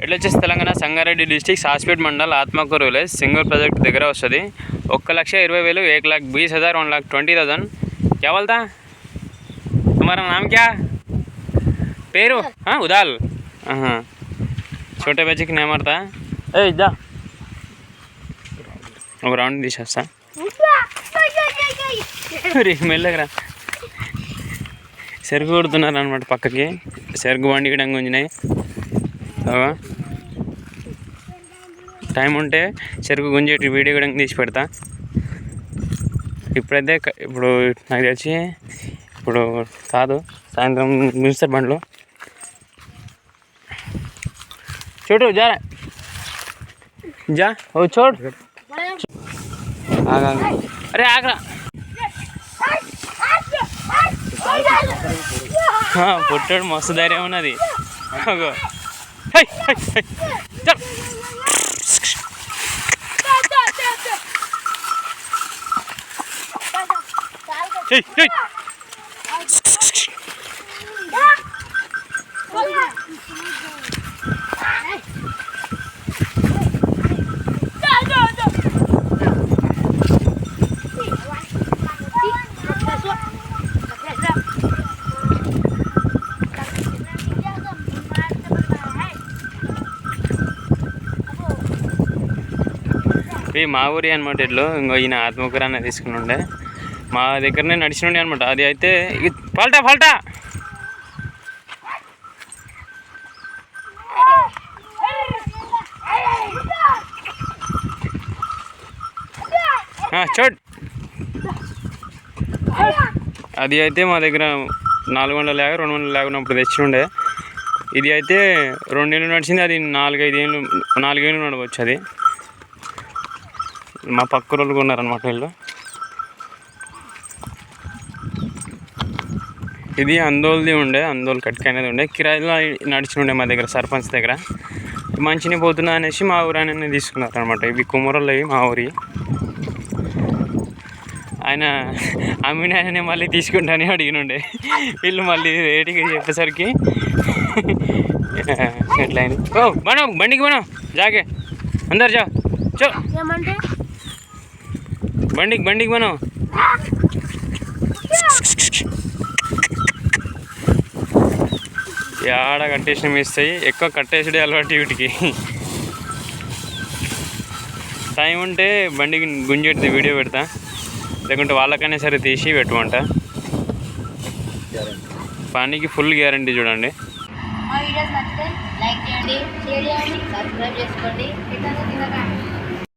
ఎట్లా వచ్చేసి Telangana Sangareddy district Saspet mandal Atmakur village single project దగ్గర వస్తుంది ఒక్క లక్ష ఇరవై వేలు एक लाख बीस हज़ार वन लाख ट्वेंटी थाउजेंड क्या बोलता तुम्हारा नाम क्या పేరు हाँ उदाल हाँ छोटे बच्चे की नाम आता ఏ ఇద్దా ఒక రౌండ్ తీసేస్తా రే మెల్లగరా సెరుకు కొడుతున్నారు అనమాట పక్కకి సెరుకు బండి కూడా గుంజినాయి అవా టైం ఉంటే చెరుకు గుంజేటి వీడియో కూడా తీసి పెడతా ఇప్పుడైతే ఇప్పుడు నాకు తెలిసి ఇప్పుడు కాదు సాయంత్రం గుంజుతారు బండ్లు చూడు జా జా ఓ చూడు ఆగా అరే ఆగరా పుట్టాడు మస్తు ధైర్యం ఉన్నది Hey, hey. hey hey ఇవి మా ఊరి అనమాట ఇట్లు ఇంకో ఈయన ఆత్మకూర తీసుకుని ఉండే. మా దగ్గరనే నడిచిన అనమాట అది అయితే పల్టా పల్టా! చూడ్ అది అయితే మా దగ్గర నాలుగు వందల లేక రెండు వందల యాభై ఉన్నప్పుడు తెచ్చి ఉండే ఇది అయితే రెండేళ్ళు నడిచింది. అది నాలుగైదు ఏళ్ళు నాలుగేళ్ళు నడవచ్చు అది. మా పక్క రోజులు ఉన్నారనమాట వీళ్ళు. ఇది అందోల్ది ఉండే అందోల్ కట్క అనేది ఉండే. కిరాయిలో నడిచి ఉండే మా దగ్గర సర్పంచ్ దగ్గర. మంచిని పోతున్నా అనేసి మా ఊరాయన తీసుకున్నారు అనమాట ఇవి కుమ్మరోళ్ళు అవి మా ఊరి. ఆయన అమ్మిన ఆయననే మళ్ళీ తీసుకుంటానే అడిగినుండే. వీళ్ళు మళ్ళీ రేటుకి చెప్పేసరికి ఎట్లా ఓ మనం బండికి మనం జాగే అందరు జా చో. ఏమంటే? బండికి బండికి మనం. ఆడ కట్టేసిన మిస్తాయి ఎక్కువ కట్టేసుడే అలవాటు వీటికి. టైం ఉంటే బండికి గుంజెట్టి వీడియో పెడతా. లేకుంటే వాళ్ళకైనా సరే తీసి పెట్టమంట పనికి ఫుల్ గ్యారంటీ చూడండి. మా వీడియోస్ నచ్చితే లైక్ చేయండి షేర్ చేయండి సబ్స్క్రైబ్ చేసుకోండి.